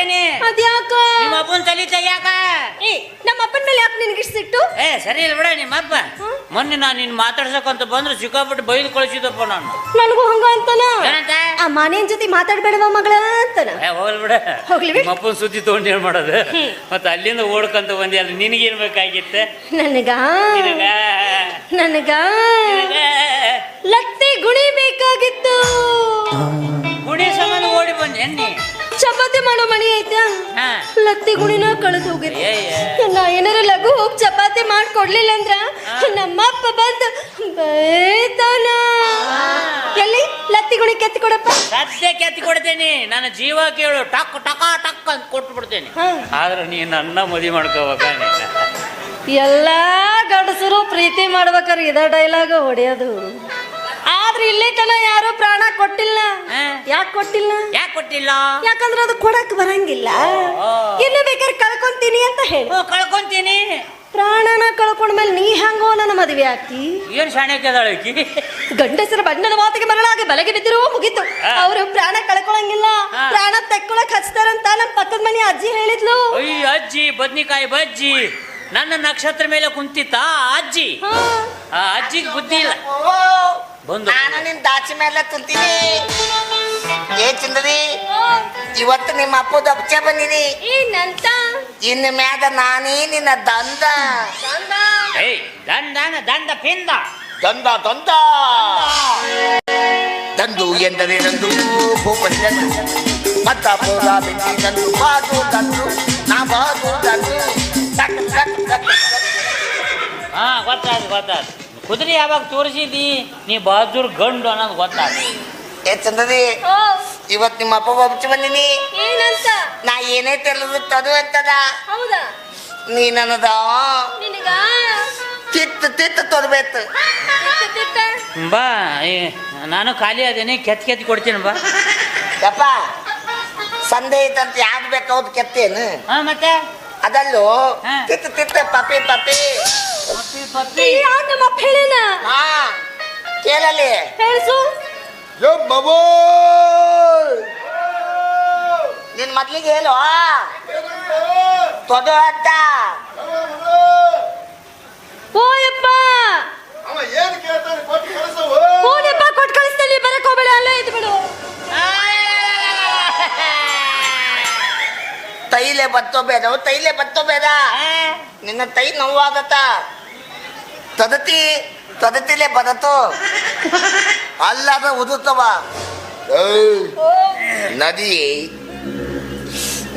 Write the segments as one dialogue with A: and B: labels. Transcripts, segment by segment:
A: ಕೊಡ್ತೇನೆ
B: ಅದ್ಯಾಕ?
A: ನಿಮ್ಮ ಅಪ್ಪನ ತಲಿ ತೆಗಿಯಾಕ?
B: ಏ ನಮ್ಮ ಅಪ್ಪನ ಮೇಲೆ ಯಾಕೆ ನಿನಗೆ ಸಿಟ್ಟು?
A: ಏ ಸರಿ ಇಲ್ಲ ಬಿಡ ನಿಮ್ಮ ಅಪ್ಪ. ಮೊನ್ನೆ ನಾನು ನಿನ್ ಮಾತಾಡ್ಸಕ್ಕಂತ ಬಂದ್ರೆ ಸಿಕ್ಕಾಪಟ್ಟು ಬೈದು ಕಳಿಸಿದಪ್ಪ ನಾನು.
B: ನನಗೂ ಹಂಗ ಅಂತಾನ?
A: ಏನಂತ?
B: ಆ ಮಾನೇನ್ ಜೊತೆ ಮಾತಾಡ್ಬೇಡವ ಮಗಳ ಅಂತನ?
A: ಏ ಹೋಗ್ಲಿ ಬಿಡ.
B: ಹೋಗ್ಲಿ ಬಿಡು.
A: ನಿಮ್ಮ ಅಪ್ಪನ ಸುದ್ದಿ ತಗೊಂಡು ಏನ್ ಮಾಡೋದು? ಮತ್ತೆ ಅಲ್ಲಿಂದ ಓಡ್ಕಂತ ಬಂದಿಯಲ್ಲ ನಿನಗೇನ್ ಬೇಕಾಗಿತ್ತೆ?
B: ನನಗ?
A: ನಿನಗ?
B: ನನಗ?
A: ನಿನಗ?
B: ಲತ್ತಿ ಗುಣಿ ಬೇಕಾಗಿತ್ತು.
A: ಗುಣಿ ಸಂಬಂಧ ಓಡಿ ಬಂದೆ ನೀ
B: ಚಪಾತಿ ಮಾಡೋ ಮಣಿ ಐತಾ? ಲತ್ತಿ ಗುಣಿನ ಕಳೆದು
A: ಹೋಗಿರಿ.
B: ನಾ ಏನಾರ ಲಘು ಹೋಗಿ ಚಪಾತಿ ಮಾಡ್ಕೊಡ್ಲಿಲ್ಲ ಅಂದ್ರ ನಮ್ಮಪ್ಪ ಬಂದು ಬೈತಾನ. ಎಲ್ಲಿ? ಲತ್ತಿ ಗುಣಿ ಕೆತ್ತಿ ಕೊಡಪ್ಪ.
A: ಸದ್ಯ ಕೆತ್ತಿ ಕೊಡ್ತೇನೆ. ನನ್ನ ಜೀವ ಕೇಳು. ಟಕ್ ಟಕ ಟಕ್ ಅಂತ ಕೊಟ್ಟು ಬಿಡ್ತೇನೆ. ಆದ್ರೆ ನೀ ನನ್ನ ಮದಿ ಮಾಡ್ಕೋಬೇಕ
B: ಎಲ್ಲಾ ಗಂಡಸರು ಪ್ರೀತಿ ಮಾಡ್ಬೇಕಾರೆ ಇದ ಡೈಲಾಗ್ ಹೊಡೆಯೋದು. ಆದ್ರೆ ಇಲ್ಲಿ ತನ ಯಾರು ಪ್ರಾಣ ಕೊಟ್ಟಿಲ್ಲ. ಯಾಕೆ ಕೊಟ್ಟಿಲ್ಲ?
A: ಯಾಕೆ ಕೊಟ್ಟಿಲ್ಲ?
B: ಯಾಕಂದ್ರೆ ಅದು ಕೊಡಕ್ ಬರಂಗಿಲ್ಲ. ಇನ್ನು ಬೇಕಾದ್ರೆ ಕಳ್ಕೊಂತೀನಿ ಅಂತ ಹೇಳಿ.
A: ಓ, ಕಳ್ಕೊಂತೀನಿ.
B: ಪ್ರಾಣನ ಕಳ್ಕೊಂಡ್ಮೇಲೆ ನೀ ಹೆಂಗೋ ನನ್ನ ಮದುವೆ ಆಕಿ?
A: ಏನ್ ಶಾಣೆ ಕೇಳಿ
B: ಗಂಡಸರ ಬಣ್ಣದ ಮಾತಿಗೆ ಮರಳಾಗಿ ಬಲಗೆ ಬಿದ್ದಿರೋ ಮುಗೀತು. ಅವರು ಪ್ರಾಣ ಕಳ್ಕೊಳಂಗಿಲ್ಲ. ಪ್ರಾಣ ತೆಕ್ಕೊಳಕ್ ಹಚ್ತಾರಂತ ನಮ್ಮ ಪಕ್ಕದ ಮನೆ ಅಜ್ಜಿ ಹೇಳಿದ್ಲು.
A: ಅಯ್ಯ ಅಜ್ಜಿ ಬದ್ನಿಕಾಯಿ ಬಜ್ಜಿ. ನನ್ನ ನಕ್ಷತ್ರ ಮೇಲೆ ಕುಂತಿತ್ತ ಆ ಅಜ್ಜಿ? ಆ ಅಜ್ಜಿಗೆ ಬುದ್ಧಿ ಇಲ್ಲ.
C: ನಾನು ನಿನ್ ದಾಚಿ ಮೇಲೆ ತುಂತೀನಿ ಏ ಚಂದದಿ ಇವತ್ತು ನಿಮ್ಮ ಅಪ್ಪದ ಅಪ್ಚೆ ಬಂದಿನಿ
B: ಏನಂತ?
C: ಇನ್ನು ಮ್ಯಾದ ನಾನೇ ನಿನ್ನ ದಂದ
A: ಏಯ್ ದಂಡನ ದಂಡ ಪಿಂದ
C: ದಂದ ದಂದ ದಂದು ಎಂದರೆ ನಂದು ಭೂಪತಿ ಮತ್ತ ಪೋಲ ಬಿಟ್ಟಿ ನಂದು ಬಾದು ದಂದು ನಾ ಬಾದು ದಂದು ಟಕ್ ಟಕ್ ಟಕ್ ಟಕ್.
A: ಹಾ ಗೊತ್ತಾಯ್ತು ಗೊತ್ತಾಯ್ತು. ಕುದುರೆ ಯಾವಾಗ ತೋರಿಸಿದಿ? ನೀ ಬಹದ್ದೂರ್ ಗಂಡು ಅನ್ನೋದು ಗೊತ್ತಾಗ.
C: ಏ ಚಂದದಿ ಇವತ್ತು ನಿಮ್ಮ ಅಪ್ಪ ಒಪ್ಚೆ ಬಂದಿನಿ.
B: ಏನಂತ?
C: ನಾ ಏನೇ ತೆಲದು ತದು ಅಂತದ.
B: ಹೌದಾ?
C: ನೀ ನನ್ನದ.
B: ನಿನಗ?
C: ತಿತ್ತು ತಿತ್ತು ತೊದಬೇಕು.
A: ಬಾ ನಾನು ಖಾಲಿ ಅದೇನಿ ಕೆತ್ ಕೆತ್ತಿ ಕೊಡ್ತೀನಿ ಬಾ.
C: ಯಪ್ಪ ಸಂದೆ ಐತಂತ ಯಾವ್ದು ಬೇಕು ಅವ್ದು ಕೆತ್ತೇನು?
A: ಹಾ ಮತ್ತೆ?
C: ಅದಲ್ಲೂ ತಿತ್ತ ತಿತ್ತು ಪಪ್ಪಿ ಪಪ್ಪಿ.
B: ಯಾಕೆ ನಮ್ಮ ಅಪ್ಪ ಹೇಳಿನ
C: ಹಾ. ಕೇಳಲಿ.
B: ಹೇಳ್ಸು.
C: ನಿನ್ ಮೊದ್ಲಿಗೆ ಹೇಳು. ತೊದು ಅಂತ
B: ಓಯಪ್ಪ.
D: ಅವ ಏನು ಕೇಳ್ತಾನೆ ಕೊಟ್ಟು
B: ಕಳಿಸ್ತೀನಿ ಬರಕ್ ಹೋಗ್ಬೇಡ ಅಲ್ಲೇ ಇದ್ದು ಬಿಡು.
C: ತೈಲೆ ಬತ್ತೋ ಬೇಡ ತೈಲೆ ಬತ್ತೋ ಬೇಡ. ನಿನ್ನ ತೈ ನೋವಾದತ್ತ. ತದತಿ ತದತಿಲೆ ಬದತು ಅಲ್ಲದ ಉದುತ್ತವ ಏಯ್, ನದಿ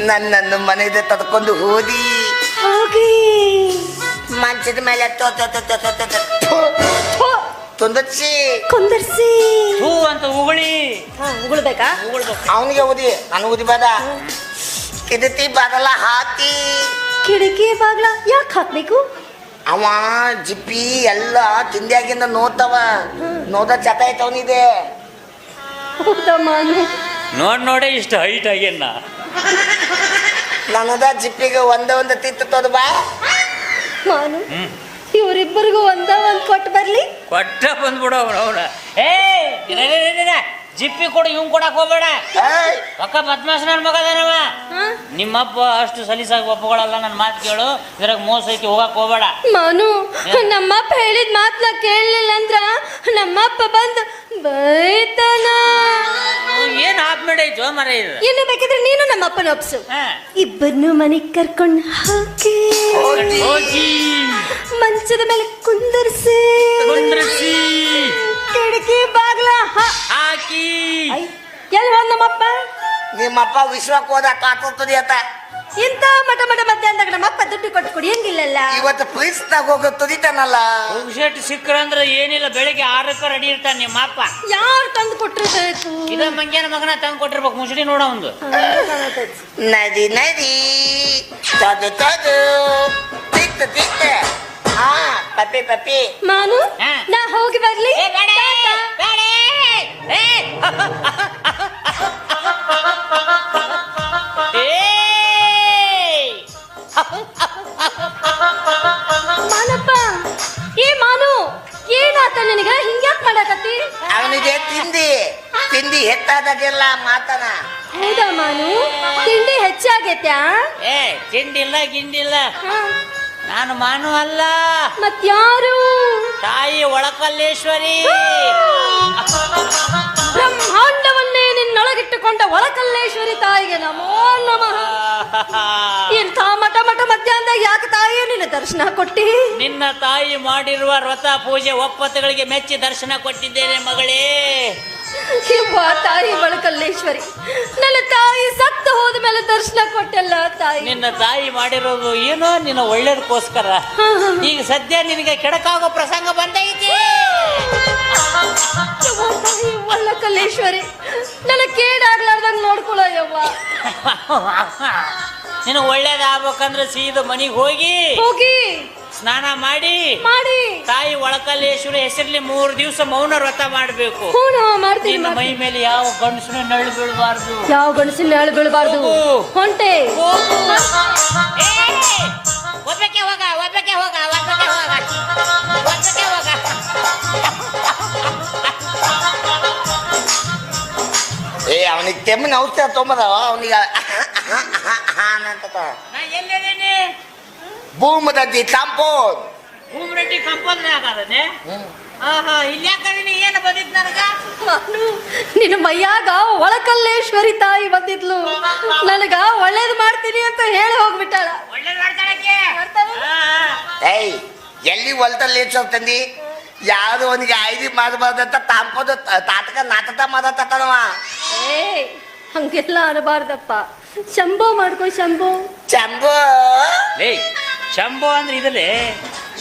C: ನನ್ನನ್ನು ಮನೆಗೆ ತದ್ಕೊಂಡು ಹೋದಿ.
B: ಹೋಗಿ.
C: ಮಂಚದ ಮೇಲೆ ತುಂದರ್ಸಿ ತೊ ತೊ ತೊ ತೊ ತೊ ತೊ. ಥು,
B: ಥು,
C: ತುಂದಚ್ಚಿ
B: ಕುಂದರ್ಸಿ.
A: ಹೂ ಅಂತ ಉಗುಳಿ.
B: ಹಾ ಉಗುಳ್ಬೇಕಾ?
A: ಉಗುಳ್ಬೇಕು.
C: ಅವನಿಗೆ ಉದಿ ನಾನು ಉದಿ ಬೇಡ. ಕಿದತಿ ಬದಲ ಹಾಕಿ.
B: ಕಿಡಕಿ ಬಾಗ್ಲ ಯಾಕೆ ಹಾಕ್ಬೇಕು?
C: ಅವ ಜಿಪ್ಪಿ ಎಲ್ಲ ತಿಂದ್ಯಾಗಿಂದ ನೋತವ. ನೋದ ಚಟ ಐತವನಿದೆ
A: ನೋಡ್ ನೋಡೇ ಇಷ್ಟು ಹೈಟ್ ಆಗ್ಯನ್ನ
C: ನನದ ಜಿಪ್ಪಿಗೆ ಒಂದ ಒಂದ ತಿತ್ತು ತೋದ ಬಾ.
B: ಮಾನು ಇವರಿಬ್ಬರಿಗೂ ಒಂದ ಒಂದ್ ಕೊಟ್ಟು ಬರ್ಲಿ.
A: ಕೊಟ್ಟ ಬಂದ್ಬಿಡ ಅವನ ಅವನ. ಏ. ಜಿಪ್ಪಿ ಕೊಡು ಇವ್ ಕೊಡಕ್ ಹೋಗ್ಬೇಡ.
C: ಏಯ್,
A: ಪಕ್ಕ ಪದ್ಮಾಸನ ನನ್ ಮಗ ಅದಾನವ ನಿಮ್ಮಪ್ಪ ಅಷ್ಟು ಸಲೀಸಾಗಿ ಒಪ್ಪಗಳಲ್ಲ ನನ್ನ ಮಾತು ಕೇಳು. ಇದ್ರಾಗ ಮೋಸ ಐತಿ ಹೋಗಕ್ ಹೋಗ್ಬೇಡ.
B: ಮನು ನಮ್ಮಪ್ಪ ಹೇಳಿದ ಮಾತನ್ನ ಕೇಳಲಿಲ್ಲ ಅಂದ್ರ ನಮ್ಮಪ್ಪ ಬಂದು ಬೈತನ.
A: ಏನ್ ಆಪ್ ಮಾಡೈತು ಮರ ಇದು.
B: ಏನು ಬೇಕಿದ್ರೆ ನೀನು ನಮ್ಮಪ್ಪನ ಒಪ್ಸು. ಇಬ್ಬರನ್ನು ಮನೆಗ್ ಕರ್ಕೊಂಡು ಹಾಕಿ
A: ಹೋಗಿ.
B: ಮಂಚದ ಮೇಲೆ ಕುಂದರ್ಸಿ.
A: ಕುಂದ್ರಿಸಿ.
B: ಕಿಟಕಿ ಬಾಗ್ಲ ಹ-
A: ಹಾಕಿ.
B: ಎಲ್ಲಿ ಹೋದ್ ನಮ್ಮಪ್ಪ?
C: ನಿಮ್ಮಪ್ಪ ವಿಶ್ವಕ್ಕೆ ಹೋದ ಕಾತುತ್ತದೆ ಅಂತ.
B: ಇಂತ ಮಠ ಮಠ ಅಂದಾಗ ನಮ್ಮಪ್ಪ ದುಡ್ಡು ಕೊಟ್ಟು ಕುಡಿಯಂಗಿಲ್ಲಲ್ಲ
C: ಇವತ್ತು ಪ್ರೀಸ್ನಾಗ ಹೋಗೋ ತುದಿತಾನಲ್ಲ
A: ಶರ್ಟ್ ಸಿಕ್ಕ್ರಂದ್ರ ಏನಿಲ್ಲ ಬೆಳಿಗ್ಗೆ ಆರಕ್ಕೆ ರೆಡಿ ಇರ್ತಾನೆ ನಿಮ್ಮ ಅಪ್ಪ
B: ಯಾರು ತಂದು ಕೊಟ್ಟಿರ್ತಾಯ್ತು
A: ಇದ ಮಂಗ್ಯಾನ ಮಗನ ತಂದು ಕೊಟ್ಟಿರ್ಬೇಕು ಮುಸುಡಿ ನೋಡ ಒಂದು
C: ನದಿ ನದಿ ತದು ತದು ತಿಕ್ತ ತಿತ್ತು ಹಾ ಪಪ್ಪಿ ಪಪ್ಪಿ.
B: ಮಾನು ನಾ ಹೋಗಿ ಬರ್ಲಿ.
A: ಏ, ಬೇಡ, ಬೇಡ, ಏ, ಮಾನಪ್ಪ
C: ಏ ಮಾನು ಏನಾತ ನಿನಗ? ಹಿಂಗ್ಯಾಕ್ ಮಾಡಾಕತ್ತಿ? ಅವನಿಗೆ ತಿಂದಿ ತಿಂದಿ ಹೆತ್ತಾದಾಗೆಲ್ಲ ಮಾತನ.
B: ಹೌದಾ ಮಾನು? ತಿಂಡಿ ಹೆಚ್ಚಾಗೈತ್ಯಾ?
A: ಏ ತಿಂಡಿಲ್ಲ ಗಿಂಡಿಲ್ಲ. ನಾನು ಮಾನು ಅಲ್ಲ.
B: ಮತ್ಯಾರು
A: ತಾಯಿ ಒಳಕಲ್ಲೇಶ್ವರಿ.
B: ಬ್ರಹ್ಮಾಂಡವನ್ನೇ ನಿನ್ನೊಳಗಿಟ್ಟುಕೊಂಡ ಒಳಕಲ್ಲೇಶ್ವರಿ ತಾಯಿಗೆ ನಮೋ ನಮಃ. ಇಂಥ ಮಠ ಮಠ ಮಧ್ಯಾಹ್ನದಾಗ ಯಾಕೆ ತಾಯಿ ನಿನ್ನ ದರ್ಶನ ಕೊಟ್ಟಿ?
A: ನಿನ್ನ ತಾಯಿ ಮಾಡಿರುವ ವ್ರತ ಪೂಜೆ ಒಪ್ಪತ್ತುಗಳಿಗೆ ಮೆಚ್ಚಿ ದರ್ಶನ ಕೊಟ್ಟಿದ್ದೇನೆ ಮಗಳೇ.
B: ಇವ್ವ ತಾಯಿ ಬಳಕಲ್ಲೇಶ್ವರಿ. ನನ್ನ ತಾಯಿ ಸತ್ತು ಹೋದ ಮೇಲೆ ದರ್ಶನ ಕೊಟ್ಟಲ್ಲ ತಾಯಿ.
A: ನಿನ್ನ ತಾಯಿ ಮಾಡಿರೋದು ಏನೋ ನಿನ್ನ ಒಳ್ಳೇದಕ್ಕೋಸ್ಕರ. ಈಗ ಸದ್ಯ ನಿನಗೆ ಕೆಡಕಾಗೋ ಪ್ರಸಂಗ ಬಂದೈತಿ.
B: ಯವ್ವ ತಾಯಿ ಒಳಕಲ್ಲೇಶ್ವರಿ ನನ್ನ ಕೇಡಾಗ್ಲಾರ್ದಂಗ್ ನೋಡ್ಕೊಳ್ಳೋ ಯವ್ವ.
A: ನಿನ್ನ ಒಳ್ಳೇದಾಗ್ಬೇಕಂದ್ರೆ ಸೀದಾ ಮನೆಗೆ ಹೋಗಿ.
B: ಹೋಗಿ.
A: ಸ್ನಾನ ಮಾಡಿ.
B: ಮಾಡಿ.
A: ತಾಯಿ ಒಳಕಲ್ಲೇಶ್ವರ ಹೆಸರಲ್ಲಿ ಮೂರು ದಿವಸ ಮೌನ ವ್ರತ ಮಾಡಬೇಕು. ನಿನ್ನ ಮೈ ಮೇಲೆ ಯಾವ ಗಣಸಿನ ನಳ್ಳು ಬೀಳಬಾರ್ದು.
B: ಯಾವ ಗಣಸಿನ ನೆರಳು ಬೀಳಬಾರ್ದು. ಹೊಂಟೆ.
A: ಒಬ್ಬಕ್ಕೆ ಹೋಗ ಒಬ್ಬಕ್ಕೆ ಹೋಗ ಒಬ್ಬಕ್ಕೆ ಹೋಗ. ಒಬ್ಬಕ್ಕೆ ಹೋಗ.
C: ಏ ಅವನಿಗೆ ಕೆಮ್ಮಿನ ಔಷಧ ತೊಂಬದವ ಅವನಿಗೆ.
A: ನಾ
C: ಕಂಪೋದ್ ಕಾಂಪೌಂಡ್.
A: ಭೂಮರೆಡ್ಡಿ ಕಂಪೌಂಡ್ ಆಗದನೆ ಆಹಾ ಏನು ಬಂದಿತ್ತು ನನಗ?
B: ನಾನು ನಿನ್ನ ಮೈಯಾಗ ಒಳಕಲ್ಲೇಶ್ವರಿ ತಾಯಿ ಬಂದಿದ್ಲು. ನನಗ ಒಳ್ಳೇದು ಮಾಡ್ತೀನಿ ಅಂತ ಹೇಳಿ ಹೋಗ್ಬಿಟ್ಟಾಳ.
A: ಒಳ್ಳೇದು ಮಾಡ್ತಾಳಕ್ಕೆ?
B: ಮಾಡ್ತಾಳೆ.
C: ಏಯ್ ಎಲ್ಲಿ ಹೊಲ್ದಲ್ಲಿ ಏರ್ಸೋ ತಂದಿ? ಯಾರು ಅವನಿಗೆ ಐದಿ ಮಾಡಬಾರ್ದಂತ ತಾಂಪದ ತಾತಕ ನಾಟಕ ಮಾಡತ್ತವ
B: ಏ ಹಂಗೆಲ್ಲ ಅನಬಾರ್ದಪ್ಪ. ಶಂಭೋ ಮಾಡ್ಕೋ ಶಂಭೋ.
C: ಶಂಭೋ?
A: ಏಯ್ ಶಂಭೋ ಅಂದ್ರೆ ಇದಲ್ಲೇ?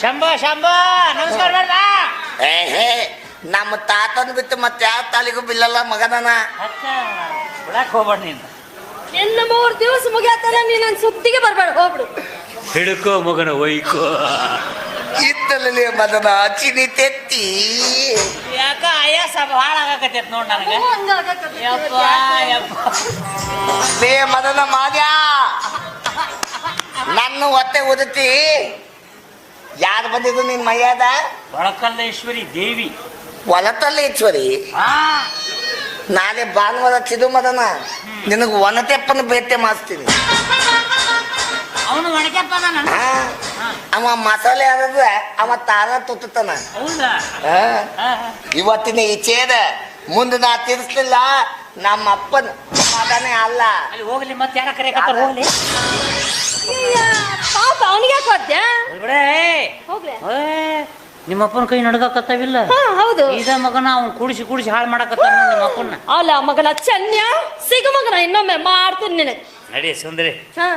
A: ಶಂಭೋ ಶಂಭೋ ನಮಸ್ಕಾರ ಬೇಡ
C: ಏ ಹೇ ನಮ್ಮ ತಾತನ ಬಿಟ್ಟು ಮತ್ತೆ ಯಾವ ತಾಲಿಗೂ ಬಿಲ್ಲಲ್ಲ ಮಗನನ?
A: ಅಕ್ಕ ಬಿಡಕ್ ಹೋಗ್ಬೇಡ ನೀನು.
B: ಎಲ್ಲ ಮೂರು ದಿವಸ ಮುಗಿಯತ್ತಲ್ಲ ನೀನು ನನ್ನ ಸುದ್ದಿಗೆ ಬರಬೇಡ ಹೋಗ್ಬಿಡು.
A: ಹಿಡ್ಕೋ ಮಗನ ಒಯ್ಕೋ.
C: ಇತ್ತಲೇ ಮದನ ಚಿನಿ ತೆತ್ತಿ.
A: ಯಾಕ ಆಯಾಸ ಭಾಳ ಆಗಾಕತ್ತೈತ್ ನೋಡ್ ನನಗೆ. ಯಪ್ಪ ಯಪ್ಪ.
C: ಲೇ ಮದನ ಮಾದ್ಯ. ನನ್ನ ಒತ್ತೆ ಉದತಿ ಯಾರು ಬಂದಿದ್ದು ನಿನ್ ಮೈಯಾದ
A: ಒಳಕಲ್ಲೇಶ್ವರಿ ದೇವಿ.
C: ಹೊಲತಲ್ಲೇಶ್ವರಿ
A: ಆ
C: ನಾಳೆ ಭಾನುವಾರ ಚಿದು ಮದನ ನಿನಗೆ ಒನತೆಪ್ಪನ ಬೇತೆ ಮಾಡಿಸ್ತೀನಿ.
A: ಅವನು ನಾನು
C: ಆ, ಅವ ಮಸಾಲೆ ಅದ ಅವ ತಾರ ತುತ್ತಾನ
A: ಹೌದಾ?
C: ಇವತ್ತಿನ ಈಚೆದ ಮುಂದೆ ನಾ ತಿರ್ಸ್ಲಿಲ್ಲ ನಮ್ಮ ಅಪ್ಪನ ಮಗನೇ ಅಲ್ಲ.
A: ಅಲ್ಲಿ ಹೋಗ್ಲಿ ಮತ್ತೆ ಯಾರ ಕರೆ ಹೋಗ್ಲಿ?
B: ಅಯ್ಯ, ಪಾಪ ಅವನಿಗೆ ಯಾಕೆ ಹೋದ್ಯ? ಹೋಗ್ಲೆ
A: ನಿಮ್ಮ ಅಪ್ಪನ ಕೈ ನಡ್ಗಕತ್ತಾವಿಲ್ಲ?
B: ಹಾ ಹೌದು.
A: ಇದೇ ಮಗನ ಅವ್ನು ಕುಡಿಸಿ ಕುಡಿಸಿ ಹಾಳು ಮಾಡಕತ್ತಾನ ನಿಮ್ಮ ಅಪ್ಪನ
B: ಅಲ್ಲ ಮಗನ ಚನ್ಯ ಸಿಗ ಮಗನ ಇನ್ನೊಮ್ಮೆ ಮಾಡ್ತೀನಿ ನಿನಗೆ.
A: ನಡಿ ಸುಂದರಿ.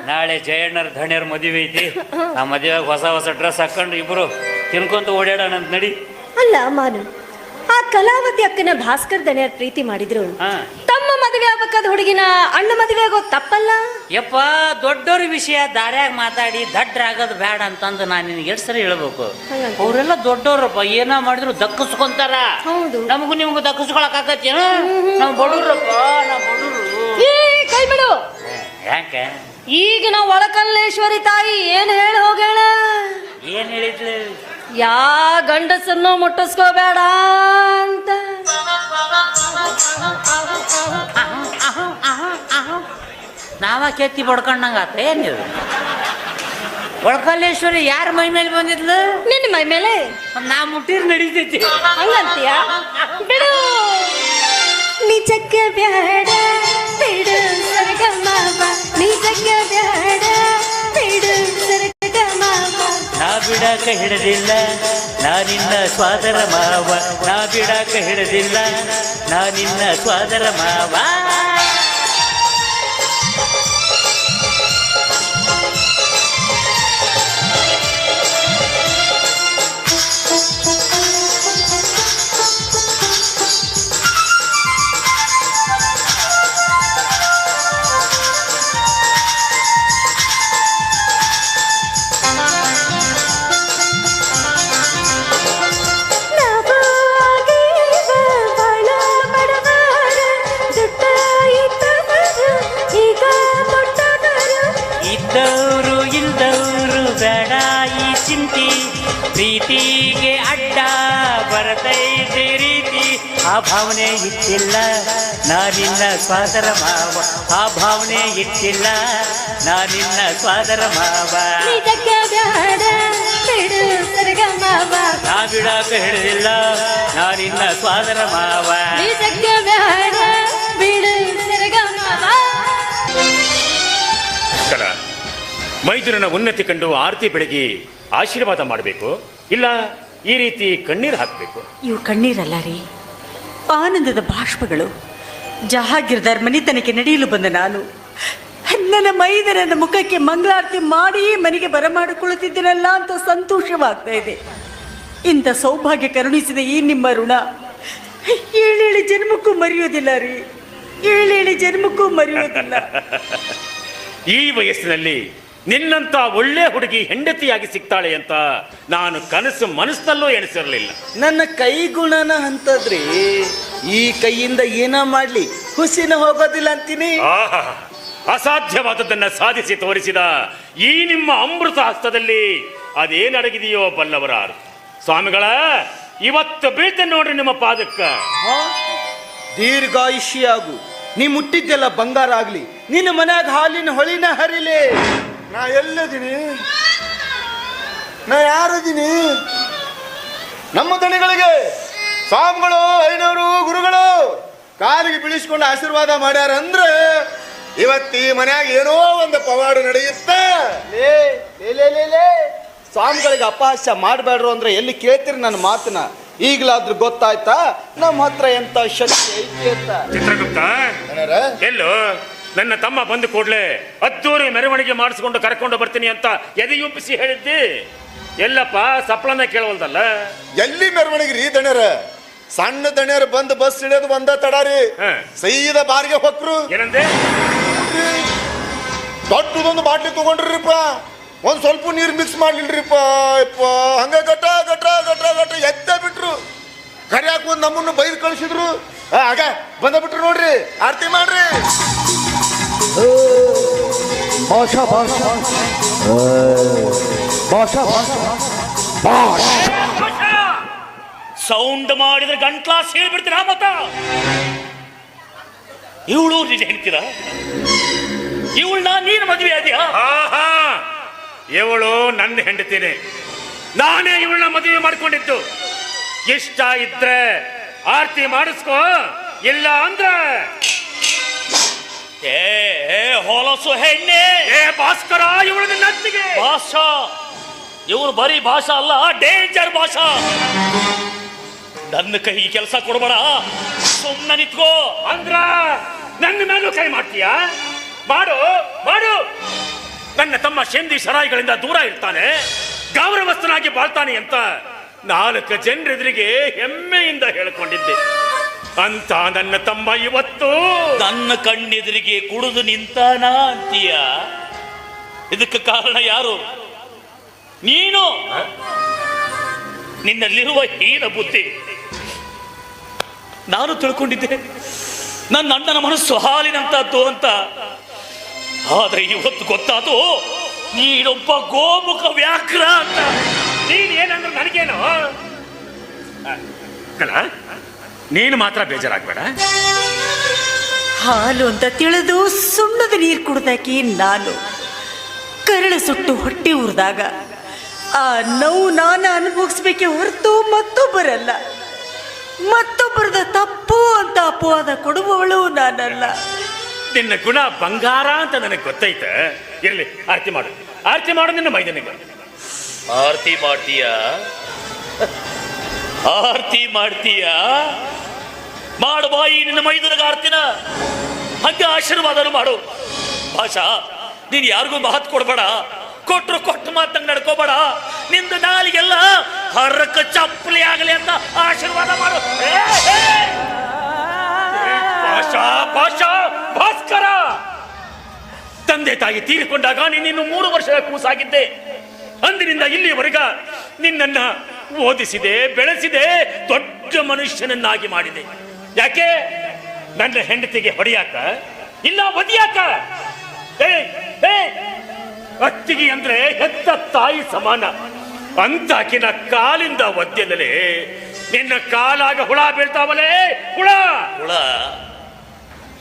A: ನಾಳೆ ಜಯಣ್ಣರ ಧಣ್ಯರ ಮದುವೆ ಐತಿ. ಆ ಮದುವೆಗೆ ಹೊಸ ಹೊಸ ಡ್ರೆಸ್ ಹಾಕೊಂಡು ಇಬ್ರು ತಿನ್ಕೊಂತ ಓಡಾಡೋಣ ಅಂತ ನಡಿ.
B: ಅಲ್ಲ ಮಾನು ಆ ಕಲಾವತಿ ಅಕ್ಕನ ಭಾಸ್ಕರ್ ದಣಿಯರ್ ಪ್ರೀತಿ ಮಾಡಿದ್ರು. ತಮ್ಮ ಮದುವೆ ಆಗ್ಬೇಕಾದ ಹುಡುಗಿನ ಅಣ್ಣ ಮದುವೆ ಆಗೋ ತಪ್ಪಲ್ಲ?
A: ಯಪ್ಪ ದೊಡ್ಡವ್ರ ವಿಷಯ ದಾರ್ಯಾಗ ಮಾತಾಡಿ ದಡ್ಡರಾಗೋದು ಬೇಡ ಅಂತಂದು ನಾನು ನಿನ್ಗೆ ಎಷ್ಟು ಸರಿ ಹೇಳ್ಬೇಕು. ಅವರೆಲ್ಲ ದೊಡ್ಡವ್ರಪ್ಪ ಏನೋ ಮಾಡಿದ್ರು ದಕ್ಕಿಸ್ಕೊಂತಾರ.
B: ಹೌದು.
A: ನಮಗೂ ನಿಮಗೂ ದಕ್ಕಿಸ್ಕೊಳಕ್ ಆಗತ್ತೇನು ನಾವು ಬಡವ್ರಪ್ಪ ನಾವು ಬಡವ್ರು
B: ಕೈ ಬಿಡು.
A: ಯಾಕೆ?
B: ಈಗ ನಾವು ಒಳಕಲ್ಲೇಶ್ವರಿ ತಾಯಿ ಏನ್ ಹೇಳಿ ಹೋಗೋಣ
A: ಏನ್ ಹೇಳಿದ್ಲು?
B: ಯಾ ಗಂಡಸನ್ನು ಮುಟ್ಟಿಸ್ಕೋಬೇಡ ಅಂತ.
A: ನಾವ ಕೆತ್ತಿ ಬಡ್ಕೊಂಡಂಗ ಆತ ಏನಿದು ಒಳಕಲ್ಲೇಶ್ವರಿ ಯಾರ ಮೈ ಮೇಲೆ ಬಂದಿದ್ಲು?
B: ನಿನ್ನ ಮೈ ಮೇಲೆ?
A: ನಾ ಮುಟ್ಟಿರ್ ನಡೀತೈತಿ.
B: ಹಂಗಂತೀಯ? ಬಿಡು. ನಿಜಕ್ಕೆ ಬ್ಯಾಡ ಬಿಡು. ಸರ್ಗಮಾವ ನಿಜಕ್ಕೆ ಬ್ಯಾಡ ಬಿಡು.
A: ನಾ ಬಿಡಾಕ ಹಿಡದಿಲ್ಲ. ನಾನಿನ್ನ ಸ್ವಾದರ ಮಾವ. ನಾ ಬಿಡಾಕ ಹಿಡದಿಲ್ಲ. ನಾನಿನ್ನ ಸ್ವಾದರ ಮಾವ.
B: ಇದ್ದವರು ಇಲ್ದವರು ಬೇಡ ಈ
A: ಚಿಂತಿ. ಪ್ರೀತಿಗೆ ಅಡ್ಡ ಬರತೈತೆ ರೀತಿ. ಆ ಭಾವನೆ ಇಟ್ಟಿಲ್ಲ ನಾನಿನ್ನ ಸ್ವಾದರ ಮಾವ ಆ ಭಾವನೆ ಇಟ್ಟಿಲ್ಲ ನಾನಿನ್ನ ಸ್ವಾದರ ಮಾವ ನಾ ಇಲ್ಲ ಹಿಡಿದಿಲ್ಲ ನಾನಿನ್ನ ಸ್ವಾದರ ಮಾವ
E: ಮೈದುನನ ಉನ್ನತಿ ಕಂಡು ಆರತಿ ಬೆಳಗಿ ಆಶೀರ್ವಾದ ಮಾಡಬೇಕು. ಇಲ್ಲ ಈ ರೀತಿ ಕಣ್ಣೀರು ಹಾಕಬೇಕು.
F: ಇವು ಕಣ್ಣೀರಲ್ಲ ರೀ. ಆನಂದದ ಬಾಷ್ಪಗಳು. ಜಹಾಗೀರ್ದಾರ್ ಮನೆತನಕ್ಕೆ ನಡೆಯಲು ಬಂದ ನಾನು. ನನ್ನ ಮೈದನನ ಮುಖಕ್ಕೆ ಮಂಗಳಾರತಿ ಮಾಡಿ ಮನೆಗೆ ಬರಮಾಡಿಕೊಳ್ಳುತ್ತಿದ್ದೀನಲ್ಲ ಅಂತ ಸಂತೋಷವಾಗ್ತಾ ಇದೆ. ಇಂಥ ಸೌಭಾಗ್ಯ ಕರುಣಿಸಿದ ಈ ನಿಮ್ಮ ಋಣ. ಏಳೇಳು ಜನ್ಮಕ್ಕೂ ಮರೆಯೋದಿಲ್ಲ ರೀ. ಏಳೇಳು ಜನ್ಮಕ್ಕೂ ಮರೆಯೋದಿಲ್ಲ
E: ಈ ವಯಸ್ಸಿನಲ್ಲಿ ನಿನ್ನಂತ ಒಳ್ಳೆ ಹುಡುಗಿ ಹೆಂಡತಿಯಾಗಿ ಸಿಗ್ತಾಳೆ ಅಂತ ನಾನು ಕನಸು ಮನಸ್ಸಿನಲ್ಲೂ ಎಣಿಸಿರಲಿಲ್ಲ.
G: ನನ್ನ ಕೈ ಗುಣನ ಅಂತದ್ರಿ ಈ ಕೈಯಿಂದ ಏನ ಮಾಡ್ಲಿ? ಹುಸಿನ ಹೋಗೋದಿಲ್ಲ ಅಂತೀನಿ.
E: ಆಹಾ ಅಸಾಧ್ಯವಾದದ್ದನ್ನ ಸಾಧಿಸಿ ತೋರಿಸಿದ ಈ ನಿಮ್ಮ ಅಮೃತ ಹಸ್ತದಲ್ಲಿ ಅದೇನಡಗಿದೆಯೋ ಬಲ್ಲವರಾರು. ಸ್ವಾಮಿಗಳ ಇವತ್ತು ಬೀಳ್ತೆ ನೋಡ್ರಿ ನಿಮ್ಮ ಪಾದಕ್ಕ.
G: ದೀರ್ಘಾಯುಷಿಯಾಗು ದೀರ್ಘಾಯುಷ್ಯಾಗು. ನೀ ಮುಟ್ಟಿದ್ದೆಲ್ಲ ಬಂಗಾರ ಆಗ್ಲಿ. ನಿನ್ನ ಮನ್ಯಾಗ ಹಾಲಿನ ಹೊಳಿನ ಹರಿಲೆ.
D: ನಾ ಎಲ್ಲಿದ್ದೀನಿ ನಾ ಯಾರಿದ್ದೀನಿ ನಮ್ಮ ದಣಿಗಳಿಗೆ ಸ್ವಾಮಿಗಳು ಐನವರು ಗುರುಗಳು ಕಾಲಿಗೆ ಬೀಳಿಸ್ಕೊಂಡು ಆಶೀರ್ವಾದ ಮಾಡ್ಯಾರ ಅಂದ್ರೆ ಇವತ್ತಿ ಈ ಮನ್ಯಾಗ ಏನೋ ಒಂದು ಪವಾಡ ನಡೆಯುತ್ತೆ.
G: ಲೇ ಲೇ, ಲೇ ಲೇ ಲೇ. ಸ್ವಾಮಿಗಳಿಗೆ ಅಪಹಾಸ್ಯ ಮಾಡಬೇಡ್ರು ಅಂದ್ರೆ ಎಲ್ಲಿ ಕೇಳ್ತೀರಿ ನನ್ನ ಮಾತನ್ನ? ಈಗಲಾದ್ರೂ ಗೊತ್ತಾಯ್ತಾ? ನಮ್ಮ ಹತ್ರ ಎಂತ ಶಕ್ತಿ ಐತಿ ಅಂತ?
E: ಚಿತ್ರಗುಪ್ತ ಎಲ್ಲೋ? ನನ್ನ ತಮ್ಮ ಬಂದು ಕೂಡಲೇ ಅದ್ದೂರಿ ಮೆರವಣಿಗೆ ಮಾಡಿಸ್ಕೊಂಡು ಕರ್ಕೊಂಡು ಬರ್ತೀನಿ ಅಂತ ಎದೆಯುಬ್ಬಿಸಿ ಹೇಳಿದ್ದಿ? ಎಲ್ಲಪ್ಪ ಸಪ್ಲನ ಕೇಳವಲ್ದಲ್ಲ?
D: ಎಲ್ಲಿ ಮೆರವಣಿಗೆ ರೀ ದಣ್ಯರ? ಸಣ್ಣ ದಣ್ಯರು ಬಂದು ಬಸ್ ಇಳಿಯೋದು ಒಂದ ತಡಾರಿ
E: ಹಾ.
D: ಸೈದ ಬಾರಿಗೆ ಹೊಕ್ರು.
E: ಏನಂದೆ?
D: ದೊಡ್ಡದೊಂದು ಬಾಟ್ಲಿ ತಗೊಂಡ್ರಿಪ್ಪ. ಒಂದ್ ಸ್ವಲ್ಪ ನೀರು ಮಿಕ್ಸ್ ಮಾಡ್ಲಿಲ್ರಿಪ್ಪ. ಯಪ್ಪ ಹಂಗ ಗಟ ಗಟ ಗಟ ಗಟ ಎತ್ತ ಬಿಟ್ರು. ಕರಿಯಾಕ ಒಂದ್ ನಮ್ಮನ್ನು ಬೈದು ಕಳಿಸಿದ್ರು. ಆಗ ಬಂದ ಬಿಟ್ರು ನೋಡ್ರಿ. ಆರತಿ ಮಾಡ್ರಿ.
A: ಸೌಂಡ್ ಮಾಡಿದ್ರೆ ಗಂಟ್ಲಾ ಸೇರ್ಬಿಡ್ತೀರಾ ಮತ ಇವಳು ನಿಜ ಹೇಳ್ತೀರಾ? ಇವಳನ್ನ ನೀನು ಮದುವೆ ಆದ್ಯಾ
E: ಆಹಾ ಇವಳು ನನ್ನ ಹೆಂಡತಿನಿ. ನಾನೇ ಇವಳನ್ನ ಮದುವೆ ಮಾಡ್ಕೊಂಡಿದ್ದು. ಇಷ್ಟ ಇದ್ರೆ ಆರ್ತಿ ಮಾಡಿಸ್ಕೋ ಇಲ್ಲ ಅಂದ್ರ
A: ಏ ಏ, ಹೊಲಸು ಹೆಣ್ಣೆ.
E: ಏ ಭಾಸ್ಕರ ಇವಳ ನತ್ತಿಗೆ
A: ಭಾಷಾ ಇವನು ಬರೀ ಭಾಷಾ ಅಲ್ಲ ಡೇಂಜರ್ ಭಾಷಾ. ನನ್ನ ಕೈ ಕೆಲಸ ಕೊಡಬೇಡ. ಸುಮ್ಮನೆ ನಿತ್ಕೋ.
E: ಅಂದ್ರ ನನ್ನ ಮೇಲೂ ಕೈ ಮಾಡ್ತೀಯಾ? ಮಾಡು ಮಾಡು. ನನ್ನ ತಮ್ಮ ಶೇಂದಿ ಸರಾಯಿಗಳಿಂದ ದೂರ ಇರ್ತಾನೆ ಗೌರವಸ್ಥನಾಗಿ ಬಾಳ್ತಾನೆ ಅಂತ ನಾಲ್ಕು ಜನರೆದುರಿಗೆ ಹೆಮ್ಮೆಯಿಂದ ಹೇಳಿಕೊಂಡಿದ್ದೆ. ಅಂತ ನನ್ನ ತಮ್ಮ ಇವತ್ತು.
A: ನನ್ನ ಕಣ್ಣೆದುರಿಗೆ ಕುಡಿದು ನಿಂತಾನ ಅಂತೀಯ ಇದಕ್ಕೆ ಕಾರಣ ಯಾರು? ನೀನು. ನಿನ್ನಲ್ಲಿರುವ ಹೀನ ಬುದ್ಧಿ. ನಾನು ತಿಳ್ಕೊಂಡಿದ್ದೆ. ನನ್ನ ಅಣ್ಣನ ಮನಸ್ಸು ಹಾಲಿನಂತದ್ದು ಅಂತ. ಆದ್ರೆ ಇವತ್ತು ಗೊತ್ತಾದು ನೀನೊಬ್ಬ ಗೋಮುಖ ವ್ಯಾಘ್ರ ಅಂತ.
E: ನೀನ್ ಏನಂದ್ರೆ ನನಗೇನು? ನೀನು ಮಾತ್ರ ಬೇಜಾರಾಗ್ಬೇಡ.
F: ಹಾಲು ಅಂತ ತಿಳಿದು ಸುಣ್ಣದ ನೀರು ಕುಡ್ದಾಕಿ ನಾನು ಕರಳ ಸುಟ್ಟು ಹೊಟ್ಟೆ ಉರಿದಾಗ ಆ ನೋವು ನಾನು ಅನುಭವಿಸ್ಬೇಕೆ ಹೊರತು ಮತ್ತೊಬ್ಬರಲ್ಲ. ಮತ್ತೊಬ್ಬರದ ತಪ್ಪು ಅಂತ ಅಪವಾದ ಕೊಡುವವಳು ನಾನಲ್ಲ.
E: ನಿನ್ನ ಗುಣ ಬಂಗಾರ ಅಂತ ನನಗೆ ಗೊತ್ತೈತೆ. ಇರ್ಲಿ ಆರತಿ ಮಾಡು. ಆರತಿ ಮಾಡು ನಿನ್ನ ಮೈದನಿಗೆ.
A: ಆರತಿ ಮಾಡ್ತೀಯ? ಆರತಿ ಮಾಡ್ತೀಯ? ಮಾಡು ಬಾಯಿ ನಿನ್ನ ಮೈದನಿಗೆ ಆರ್ತಿನ. ಹಂಗೆ ಆಶೀರ್ವಾದನು ಮಾಡು. ಭಾಷಾ ನೀನು ಯಾರಿಗೂ ಮಹತ್ ಕೊಡ್ಬೇಡ. ಕೊಟ್ರು ಕೊಟ್ಟು ಮಾತ್ರ ನಡ್ಕೋಬೇಡ. ನಿಂದ ನಾಲಿಗೆಲ್ಲ ಹರಕ ಚಪ್ಪಲಿ ಆಗಲಿ ಅಂತ ಆಶೀರ್ವಾದ ಮಾಡು!
E: ಭಾಷಾ ಭಾಷಾ ಭಾಸ್ಕರ! ತಂದೆ ತಾಯಿ ತೀರಿಕೊಂಡಾಗ ನೀನು ಮೂರು ವರ್ಷದ ಕೂಸಾಗಿದ್ದೆ. ಅಂದಿನಿಂದ ಇಲ್ಲಿಯವರೆಗ ನಿನ್ನನ್ನ ಓದಿಸಿದೆ, ಬೆಳೆಸಿದೆ, ದೊಡ್ಡ ಮನುಷ್ಯನನ್ನಾಗಿ ಮಾಡಿದೆ. ಯಾಕೆ? ನನ್ನ ಹೆಂಡತಿಗೆ ಹೊಡಿಯಾಕ? ಇಲ್ಲ ಒದಿಯಾಕ ಅತ್ತಿಗೆ ಅಂದ್ರೆ ಹೆತ್ತ ತಾಯಿ ಸಮಾನ. ಅಂತಾಕಿನ ಕಾಲಿಂದ ಒದ್ದೆಲ್ಲೇ ನಿನ್ನ ಕಾಲಾಗ ಹುಳ ಬೀಳ್ತಾವಲೇ? ಹುಳ!
H: ಹುಳ?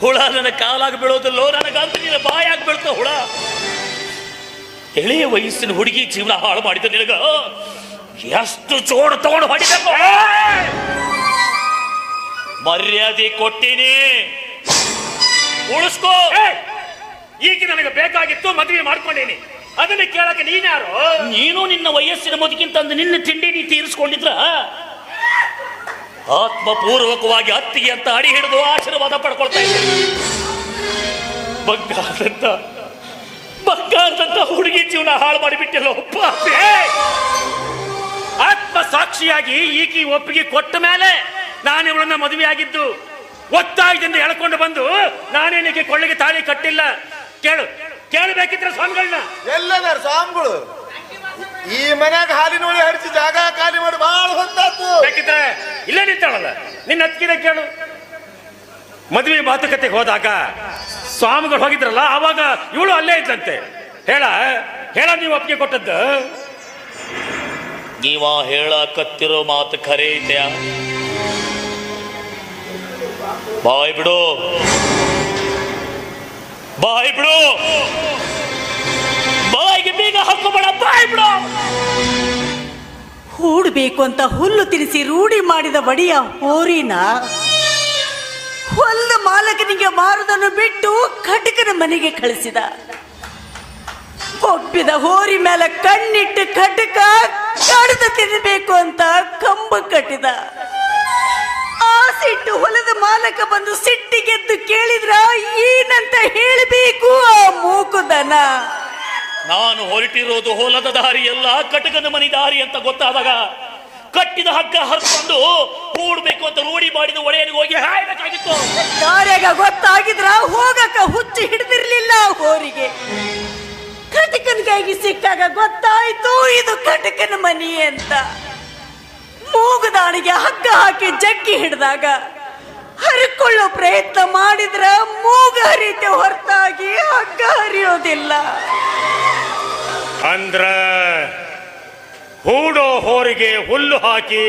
H: ಹುಳ ನನ್ನ ಕಾಲಾಗ ಬೀಳೋದಿಲ್ಲೋ? ನನಗಂತ ನಿನ್ನ ಬಾಯಾಗಿ ಬೀಳ್ತ ಹುಳ? ಎಳೆಯ ವಯಸ್ಸಿನ ಹುಡುಗಿ ಜೀವನ ಹಾಳು ಮಾಡಿದ ನಿನಗ ಎಷ್ಟು ಚೋಡು ತಗೊಂಡು ಹೊಡಿಬೇಕು? ಮರ್ಯಾದೆ ಕೊಟ್ಟಿನಿ. ಉಳಿಸ್ಕೋ.
E: ಈಕೆ ನನಗೆ ಬೇಕಾಗಿತ್ತು ಮದುವೆ ಮಾಡ್ಕೊಂಡೇನಿ. ಅದನ್ನ ಕೇಳಕ್ಕೆ ನೀನ್ಯಾರು
H: ನೀನು ನಿನ್ನ ವಯಸ್ಸಿನ ಮುದುಕಿಂತ ನಿನ್ನ ತಿಂಡಿ ನೀ ತೀರಿಸ್ಕೊಂಡಿದ್ರ? ಆತ್ಮಪೂರ್ವಕವಾಗಿ ಅತ್ತಿಗೆ ಅಂತ ಅಡಿ ಹಿಡಿದು ಆಶೀರ್ವಾದ ಪಡ್ಕೊಳ್ತಾ ಇದ್ದೆ. ಬಗ್ಗಾದಂತ ಬಗ್ಗಾದಂತ ಹುಡುಗಿ ಜೀವನ ಹಾಳು ಮಾಡಿಬಿಟ್ಟಿಲ್ಲ
E: ಒಪ್ಪ ಆತ್ಮ ಸಾಕ್ಷಿಯಾಗಿ ಈಕಿ ಒಪ್ಪಿಗೆ ಕೊಟ್ಟ ಮೇಲೆ ನಾನು ಇವಳನ್ನ ಮದುವೆ ಆಗಿದ್ದು ಒತ್ತಾಯದಿಂದ ಎಳ್ಕೊಂಡು ಬಂದು ನಾನೇನಿಗೆ ಕೊಳ್ಳಿಗೆ ತಾಳಿ ಕಟ್ಟಿಲ್ಲ? ಕೇಳು. ಕೇಳಬೇಕಿದ್ರೆ ಸ್ವಾಮಿಗಳನ್ನ
D: ಎಲ್ಲದಾರ ಸ್ವಾಮಿಗಳು ಈ ಮನ್ಯಾಗ ಹಾಲಿನ ಒಳಿ ಹರಿಸಿ ಜಾಗ ಖಾಲಿ ಮಾಡಿ ಬಹಳ ಹೊತ್ತಾತು
E: ಬೇಕಿದ್ರೆ ಇಲ್ಲೇ ನಿಂತಾಳಲ್ಲ? ನಿನ್ನ ಹತ್ತಿರ ಕೇಳು. ಮದುವೆ ಮಾತುಕತೆಗೆ ಹೋದಾಗ ಸ್ವಾಮಿಗಳು ಹೋಗಿದ್ರಲ್ಲ ಆವಾಗ ಇವಳು ಅಲ್ಲೇ ಇದ್ದಂತೆ ಹೇಳ ಹೇಳ ನೀವು ಒಪ್ಪಿಗೆ ಕೊಟ್ಟದ್ದು.
H: ನೀವ ಹೇಳಕತ್ತಿರೋ ಮಾತು ಖರೆ ಐತ್ಯಾ ಬಾಯ್ ಬಿಡು. ಬಾಯ್ ಬಿಡು. ಬಾಯಿಗೆ ಬೀಗ ಹಾಕೋಬೇಡ ಬಾಯ್ ಬಿಡು.
F: ಹೂಡ್ಬೇಕು ಅಂತ ಹುಲ್ಲು ತಿನಿಸಿ ರೂಢಿ ಮಾಡಿದ ಬಡಿಯ ಹೋರಿನ ಹೊಲದ ಮಾಲಕನಿಗೆ ಮಾರುದನ್ನು ಬಿಟ್ಟು ಕಟಕನ ಮನೆಗೆ ಕಳಿಸಿದ. ಒಪ್ಪಿದ ಹೋರಿ ಮೇಲೆ ಕಣ್ಣಿಟ್ಟು ಕಟಕ ಕಡಿದು ತಿನ್ನಬೇಕು ಅಂತ ಕಂಬ ಕಟ್ಟಿದ. ಸಿಟ್ಟು ಹೊಲದ ಮಾಲಕ ಬಂದು ಸಿಟ್ಟಿಗೆದ್ದು ಕೇಳಿದ್ರ ಏನಂತ ಹೇಳಬೇಕು ಆ ಮೂಕುದನ?
H: ನಾನು ಹೊರಟಿರೋದು ಹೊಲದ ದಾರಿ ಎಲ್ಲ ಕಟಕನ ಮನಿ ದಾರಿ ಅಂತ ಗೊತ್ತಾದಾಗ ಕಟ್ಟಿದ ಹಗ್ಗ ಹರಿಸ್ಕೊಂಡು ಕೂಡ್ಬೇಕು ಅಂತ ರೂಢಿ ಮಾಡಿದ ಒಡೆಯನಿಗೆ ಹೋಗಿ ಹಾಯ್ಬೇಕಾಗಿತ್ತು.
F: ದಾರ್ಯಾಗ ಗೊತ್ತಾಗಿದ್ರ ಹೋಗಕ ಹುಚ್ಚು ಹಿಡಿದಿರ್ಲಿಲ್ಲ ಹೋರಿಗೆ. ಕಟಕನ ಕೈಗೆ ಸಿಕ್ಕಾಗ ಗೊತ್ತಾಯ್ತು ಇದು ಕಟಕನ ಮನಿ ಅಂತ. ಮೂಗುದಾಣಿಗೆ ಹಗ್ಗ ಹಾಕಿ ಜಗ್ಗಿ ಹಿಡಿದಾಗ ಹರಿಕೊಳ್ಳೋ ಪ್ರಯತ್ನ ಮಾಡಿದ್ರೆ ಮೂಗ ಹರಿತೆ ಹೊರತಾಗಿ ಹಗ್ಗ ಹರಿಯೋದಿಲ್ಲ.
E: ಅಂದ್ರ ಹೂಡೋ ಹೋರಿಗೆ ಹುಲ್ಲು ಹಾಕಿ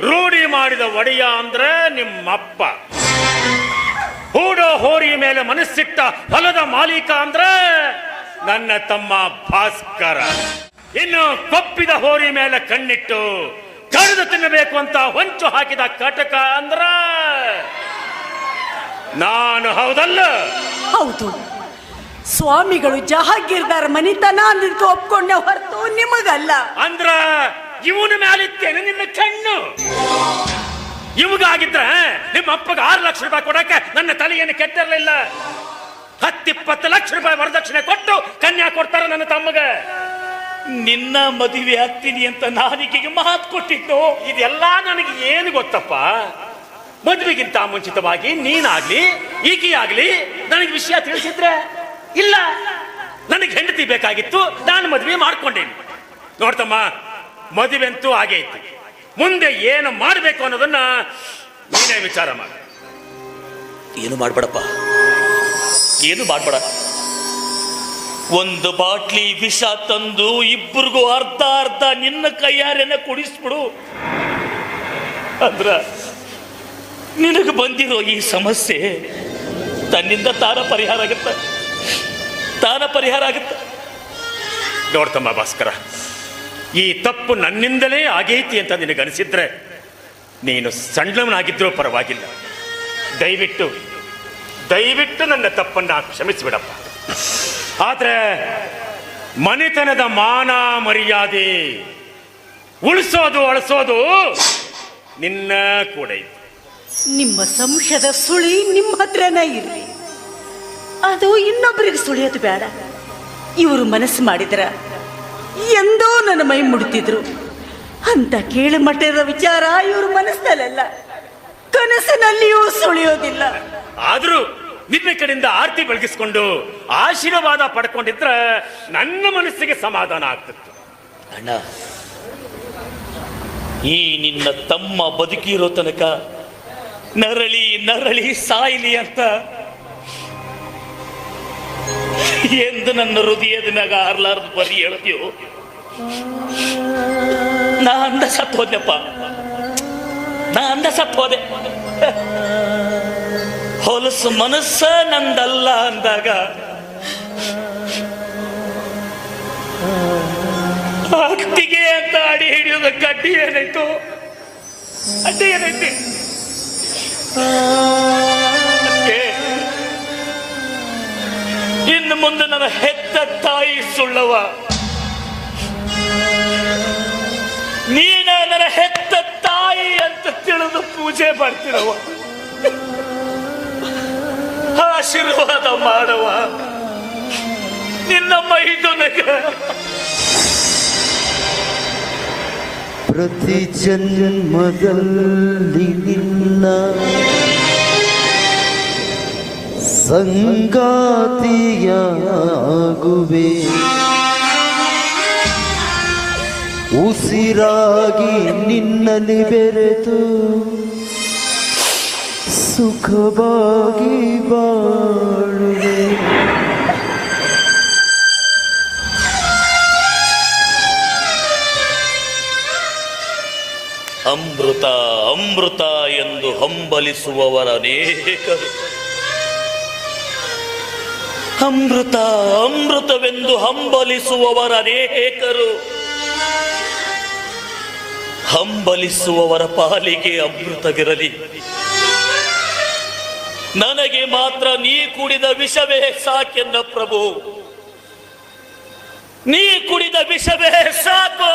E: ರೂಢಿ ಮಾಡಿದ ಒಡೆಯ ಅಂದ್ರೆ ನಿಮ್ಮಪ್ಪ. ಹೂಡೋ ಹೋರಿ ಮೇಲೆ ಮನಸ್ಸಿಟ್ಟ ಹೊಲದ ಮಾಲೀಕ ಅಂದ್ರೆ ನನ್ನ ತಮ್ಮ ಭಾಸ್ಕರ. ಇನ್ನು ಕೊಪ್ಪಿದ ಹೋರಿ ಮೇಲೆ ಕಣ್ಣಿಟ್ಟು ಕಡಿದು ತಿನ್ನಬೇಕು ಅಂತ ಹೊಂಚು ಹಾಕಿದ ಕಟಕ ಅಂದ್ರ ನಾನು ಹೌದಲ್ಲ?
F: ಹೌದು. ಸ್ವಾಮಿಗಳು ಜಹಾಗೀರ್ದಾರ್ ಮನಿತನ ಅಂದಿದ್ದು ಒಪ್ಕೊಂಡೆ ಹೊರತು ನಿಮಗಲ್ಲ.
E: ಅಂದ್ರ ಇವನ ಮೇಲಿತ್ತೇನೆ ನಿನ್ನ ಕಣ್ಣು ಇವಾಗಾಗಿದ್ರ ನಿಮ್ಮ ಅಪ್ಪಗೆ ಆರು ಲಕ್ಷ ರೂಪಾಯಿ ಕೊಡಕ್ಕೆ ನನ್ನ ತಲೆಯನ್ನು ಕೆಟ್ಟಿರಲಿಲ್ಲ. ಹತ್ತಿಪ್ಪತ್ತು ಲಕ್ಷ ರೂಪಾಯಿ ವರದಕ್ಷಿಣೆ ಕೊಟ್ಟು ಕನ್ಯಾ ಕೊಡ್ತಾರ ನನ್ನ ತಮ್ಮಗ.
H: ನಿನ್ನ ಮದುವೆ ಆಗ್ತೀನಿ ಅಂತ ನಾನಿಕೆಗೆ ಮಾತು ಕೊಟ್ಟಿದ್ದು.
E: ಇದೆಲ್ಲ ನನಗೆ ಏನು ಗೊತ್ತಪ್ಪ? ಮದುವೆಗಿಂತ ಮುಂಚಿತವಾಗಿ ನೀನಾಗ್ಲಿ ಈಕಿ ಆಗ್ಲಿ ನನಗೆ ವಿಷಯ ತಿಳಿಸಿದ್ರೆ ಇಲ್ಲ. ನನಗೆ ಹೆಂಡತಿ ಬೇಕಾಗಿತ್ತು ನಾನು ಮದುವೆ ಮಾಡ್ಕೊಂಡೇನಿ. ನೋಡ್ತಮ್ಮ ಮದುವೆ ಅಂತೂ ಹಾಗೆ ಇತ್ತು ಮುಂದೆ ಏನು ಮಾಡಬೇಕು ಅನ್ನೋದನ್ನ ನೀನೇ ವಿಚಾರ ಮಾಡು.
H: ಏನು ಮಾಡ್ಬೇಡಪ್ಪ? ಏನು ಮಾಡ್ಬೇಡ. ಒಂದು ಬಾಟ್ಲಿ ವಿಷ ತಂದು ಇಬ್ಬರಿಗೂ ಅರ್ಧ ಅರ್ಧ ನಿನ್ನ ಕೈಯಾರೇನೆ ಕುಡಿಸ್ಬಿಡು. ಅಂದ್ರ, ನಿನಗೆ ಬಂದಿರೋ ಈ ಸಮಸ್ಯೆ ತನ್ನಿಂದ ತಾನ ಪರಿಹಾರ ಆಗುತ್ತ. ತಾನ ಪರಿಹಾರ ಆಗುತ್ತ.
E: ನೋಡ್ತಮ್ಮ ಭಾಸ್ಕರ, ಈ ತಪ್ಪು ನನ್ನಿಂದಲೇ ಆಗೈತಿ ಅಂತ ನಿನಗನಿಸಿದ್ರೆ ನೀನು ಸಣ್ಣವನಾಗಿದ್ರೂ ಪರವಾಗಿಲ್ಲ. ದಯವಿಟ್ಟು ದಯವಿಟ್ಟು ನನ್ನ ತಪ್ಪನ್ನು ಕ್ಷಮಿಸಿಬಿಡಪ್ಪ. ಆದ್ರೆ ಮನೆತನದ ಮಾನ ಮರ್ಯಾದೆ ಉಳಿಸೋದು ಅಳಿಸೋದು ನಿನ್ನ ಕೂಡ ಐತಿ
F: ನಿಮ್ಮ ಸಂಶಯದ ಸುಳಿ ನಿಮ್ಮ ಹತ್ರನೇ ಇರಲಿ. ಅದು ಇನ್ನೊಬ್ಬರಿಗೆ ಸುಳಿಯೋದು ಬೇಡ. ಇವರು ಮನಸ್ಸು ಮಾಡಿದ್ರ ಎಂದೋ ನನ್ನ ಮೈ ಮುಡ್ತಿದ್ರು. ಅಂತ ಕೇಳು ಮಟ್ಟದ ವಿಚಾರ ಇವರು ಮನಸ್ಸಲ್ಲ ಕನಸಿನಲ್ಲಿಯೂ ಸುಳಿಯೋದಿಲ್ಲ.
E: ಆದ್ರೂ ನಿನ್ನ ಕಡೆಯಿಂದ ಆರತಿ ಬೆಳಗಿಸ್ಕೊಂಡು ಆಶೀರ್ವಾದ ಪಡ್ಕೊಂಡಿದ್ರೆ ನನ್ನ ಮನಸ್ಸಿಗೆ ಸಮಾಧಾನ ಆಗ್ತಿತ್ತು.
H: ಅಣ್ಣ, ಈ ನಿನ್ನ ತಮ್ಮ ಬದುಕಿರೋ ತನಕ ನರಳಿ ನರಳಿ ಸಾಯಿಲಿ ಅಂತ ಎಂದು ನನ್ನ ಹೃದಯದ ಮ್ಯಾಗ ಹಾರ್ಲಾರ್ದು ಬರಿ ಹೇಳ್ತೀವೋ ನಾ ಅಂದ ಸತ್ ನಾ ಅಂದ ಸತ್ ಹೋದೆ ಹೊಲಸು ಮನಸ್ಸ ನಂದಲ್ಲ ಅಂದಾಗ. ಭಕ್ತಿಗೆ ಅಂತ ಅಡಿ ಹಿಡಿಯೋದ ಗಡ್ಡಿ ಏನಾಯ್ತು? ಅಡ್ಡಿ ಏನೈತಿ ಇನ್ನು ಮುಂದೆ ನನ್ನ ಹೆತ್ತ ತಾಯಿ ಸುಳ್ಳವ. ನೀನ ನನ್ನ ಹೆತ್ತ ತಾಯಿ ಅಂತ ತಿಳಿದು ಪೂಜೆ ಮಾಡ್ತಿರವ. ಆಶೀರ್ವಾದ ಮಾಡುವ. ನಿನ್ನ ಮೈದುನಗ.
I: ಪ್ರತಿ ಜನ್ಮದಲ್ಲಿ ನಿನ್ನ ಸಂಗಾತಿಯಾಗುವೆ. ಉಸಿರಾಗಿ ನಿನ್ನಲ್ಲಿ ಬೆರೆತು ಸುಖವಾಗಿ ಬಾಳುವೆ.
H: ಅಮೃತ ಅಮೃತ ಎಂದು ಹಂಬಲಿಸುವವರ ಅನೇಕರು. ಅಮೃತ ಅಮೃತವೆಂದು ಹಂಬಲಿಸುವವರ ಅನೇಕರು. ಹಂಬಲಿಸುವವರ ಪಾಲಿಗೆ ಅಮೃತವಿರಲಿ. ನನಗೆ ಮಾತ್ರ ನೀ ಕುಡಿದ ವಿಷವೇ ಸಾಕೆನ್ನ ಪ್ರಭು. ನೀ ಕುಡಿದ ವಿಷವೇ ಸಾಕು.